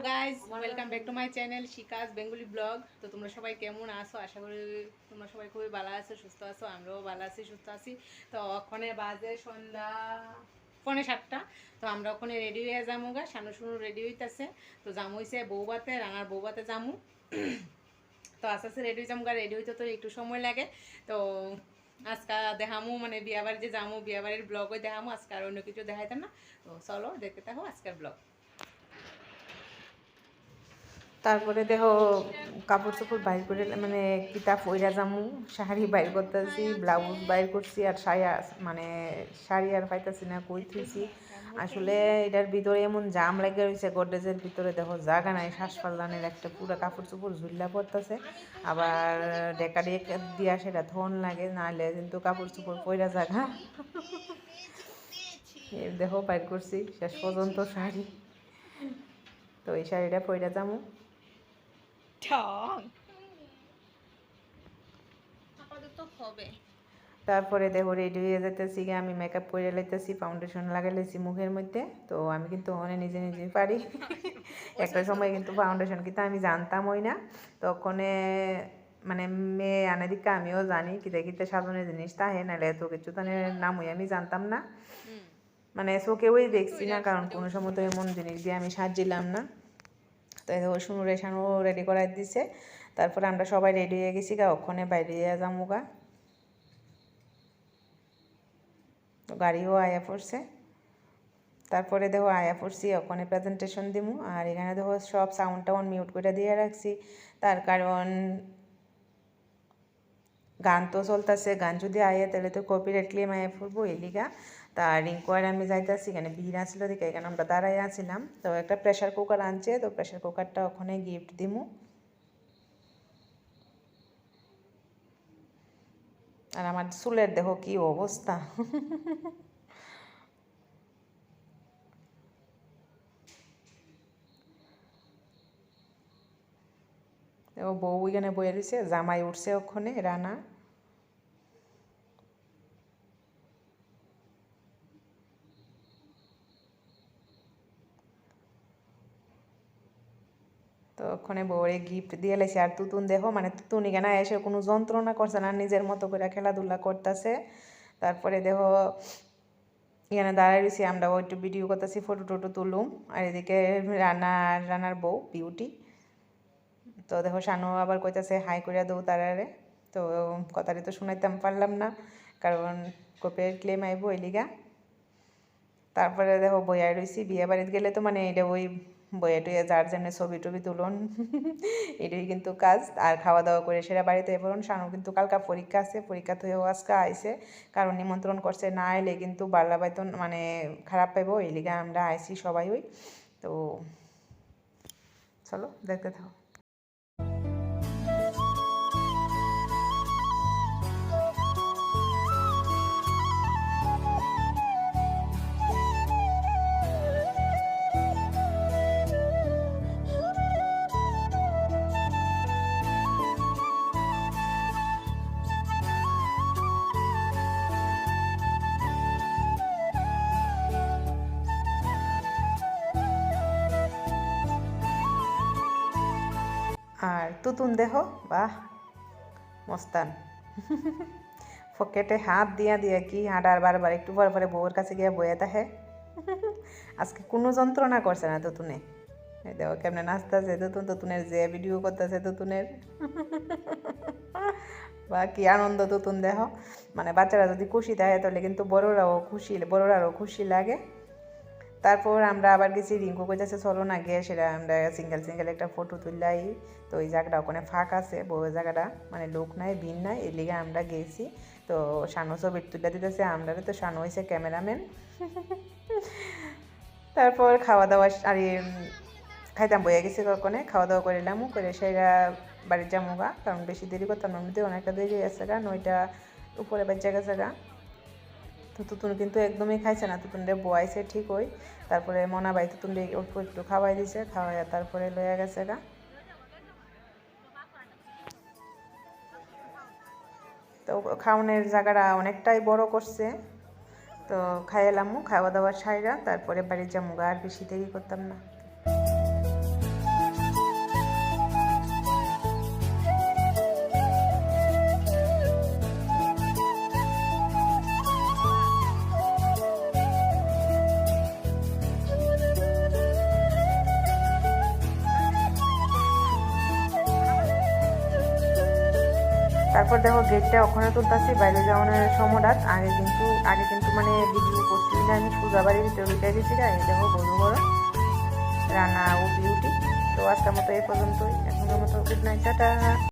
Welcome back to my channel Shikha's Bengali blog তো তোমরা সবাই কেমন আছো? আশা করি তোমরা সবাই খুবই ভালো আছো, সুস্থ আছো, আমরাও ভালো আছি, সুস্থ আছি। তো ওখানে বাজে সন্ধ্যা, পৌনে সাতটা। তো আমরা ওখানে রেডি হয়ে যাব গা সামনে শুনু রেডি হইতেছে। তো জামু হইছে বৌবাতে রানার বৌবাতে জামু তো আস্তে আস্তে রেডি হয়ে যাব গা রেডি হইতে তো একটু সময় লাগে। তো আজকে দেখামু মানে বিয়াবাড়ি যে যামু বিয়াবাড়ির ব্লগও দেখামু, আজকে আর অন্য কিছু দেখাইতাম না। তো চলো দেখতে থাকো আজকের ব্লগ তারপরে দেখো কাপড় চোপড় বাইর করে মানে কিতাব পইরা জামু শাড়ি বাইর করতেছি, ব্লাউজ বাইর করছি, আর শাড়ি মানে শাড়ি আর পাইতেছি না, কই থুইছি। আসলে এটার ভিতরে এমন জাম লাগে রয়েছে গডরেজের ভিতরে দেখো জাগা নাই শ্বাস পাল্লানের একটা পুরো কাপড় চোপড় ঝুল্লা পড়তেছে। আবার ডেকা ডেকা দিয়া সেটা ধন লাগে নাহলে কিন্তু কাপড় চোপড় পইরা জাগা। দেখো বাইর করছি, শেষ পর্যন্ত শাড়ি। তো এই শাড়িটা পইরা যামু। আপাতত হবে। তারপরে দেখো রেডি হয়ে যেতেছি গিয়ে আমি মেকআপ করে লাইতেছি ফাউন্ডেশন লাগাই লাইছি মুখের মধ্যে। তো আমি কিন্তু অনেক নিজে নিজে পারি। একটা সময় কিন্তু ফাউন্ডেশন কিন্তু আমি জানতামই না। তখনে মানে মেয়ে আনে দিকে আমিও জানি কিতে কিতে সাজানোর জিনিস তাহে নাহলে এত কিছু তাহলে নামই আমি জানতাম না। মানে চোখেওই দেখছি না কারণ কোনো সময় তো এমন জিনিস দিয়ে আমি সাজিলাম না। তো দেখো শুনু রেডি করাই দিছে। তারপরে আমরা সবাই রেডি হয়ে গেছি গা, ওখানে বাইরে যাব গা। তো গাড়িও আয়া পড়ছে। তারপরে দেখো আয়া পড়ছি, ওখানে প্রেজেন্টেশন দিমু। আর এখানে দেখো সব সাউন্ড টাউন মিউট করে দিয়ে রাখছি। তার কারণ গান তো চলতেছে, গান যদি আয়ে তাহলে তো কপিরাইট ক্লেম আয়া পড়ব এই লিগা। তা রিঙ্কু আর আমি যাইতেছি, এখানে ভিড় আসলো দেখে এখানে আমরা দাঁড়াই আছিলাম। তো একটা প্রেশার কুকার আনছে, তো প্রেশার কুকারটা ওখানে গিফট দিমু। আর আমার চুলের দেখো কি অবস্থা? ও বউ এখানে বয়ে রয়েছে জামাই উঠছে ওখানে, রানা। তো ওখানে বউরে গিফট দিয়ে লাইছে। আর তুতুন দেখো মানে তুতুন এখানে এসে কোনো যন্ত্রণা করছে না, নিজের মতো করে খেলাধুলা করতেছে। তারপরে দেখো, এখানে দাঁড়ায় রয়েছি আমরা একটু ভিডিও করতেছি ফটো টটো তুলুম। আর এদিকে রান্না রানার বউ বিউটি তো দেখো, শানু আবার কইতাছে, হাই করিয়া দৌ তারারে। তো কথাটি তো শুনাইতাম, পারলাম না, কারণ কপের ক্লেম আইব ওই লিগা। তারপরে দেখো, বইয়া রয়েছি বিয়ে বাড়িতে গেলে তো মানে এটা ওই বইয়া টুয়ে যার জন্য ছবি টবি তুলুন, এটাই কিন্তু কাজ। আর খাওয়া দাওয়া করে সেরা বাড়িতে বলুন শানু কিন্তু কালকা পরীক্ষা আছে, পরীক্ষা থেকেও আজকে আইসে কারণ নিমন্ত্রণ করছে না এলে কিন্তু বাল্লা বাইতন মানে খারাপ পাইব, এই লিগে আমরা আইসি সবাই ওই। তো চলো, দেখতে থাকো। আর তুতুন দেহ, বাহ, মস্তান। পকেটে হাত দিয়া দিয়া কি হাঁটার বারবার, একটু পরে পরে বউয়ের কাছে গিয়ে বয়ে থাকে আজকে কোনো যন্ত্রণা করছে না তুতুনে। দেখো কেমনে নাচতেছে তুতুন, তুতুনের যে ভিডিও করতেছে তুতুনের। বা কি আনন্দ তুতুন দেহ। মানে বাচ্চারা যদি খুশি থাকে, তাহলে কিন্তু বড়রাও খুশি বড়রাও খুশি লাগে। তারপর আমরা আবার গেছি রিঙ্কু কইতেছে, চলো না গিয়ে সেটা আমরা সিঙ্গেল সিঙ্গেল একটা ফটো তুললাই তো ওই জায়গাটা ওখানে ফাঁক আছে বউ জায়গাটা মানে লোক নাই ভিন নাই এই লিগে আমরা গেছি। তো শানু ছবি তুলে দিতেছে আমরা তো শানু হয়েছে ক্যামেরাম্যান। তারপর খাওয়া দাওয়া আর খাইতাম, বইয়া গেছি কখনে খাওয়া দাওয়া করিলাম করে সেটা বাড়ির যাব গা কারণ বেশি দেরি করতাম এমনিতে অনেকটা দেরি আছে গা, নয়টা উপরে বাচ্চা গেছে গা। তো তুতুন কিন্তু একদমই খাইছে না। তুতুন রে বোয়াইছে ঠিক ওই। তারপরে মনা বাই তুতুনরে অল্প একটু খাওয়াই দিছে, খাওয়াইয়া তারপরে লইয়া গেছে গা। তো খাওয়ানোর জায়গাটা অনেকটাই বড় করছে। তো খাইলামও খাওয়া দাওয়া সাইরা, তারপরে বাড়ির যাব গা, আর বেশি দেরি করতাম না। তারপর দেখো গেটটা ওখানে তুলতেছি, বাইরে যাওয়ানোর সময়টা আগে কিন্তু আগে কিন্তু মানে ভিডিও করছি না আমি সুজা বাড়ির ভিতরে দিচ্ছি না, এই দেখো বড় বড়। রানা ও বিউটি তো আজকের মতো এই পর্যন্তই। এখনের মতো গুড নাইট টাটা।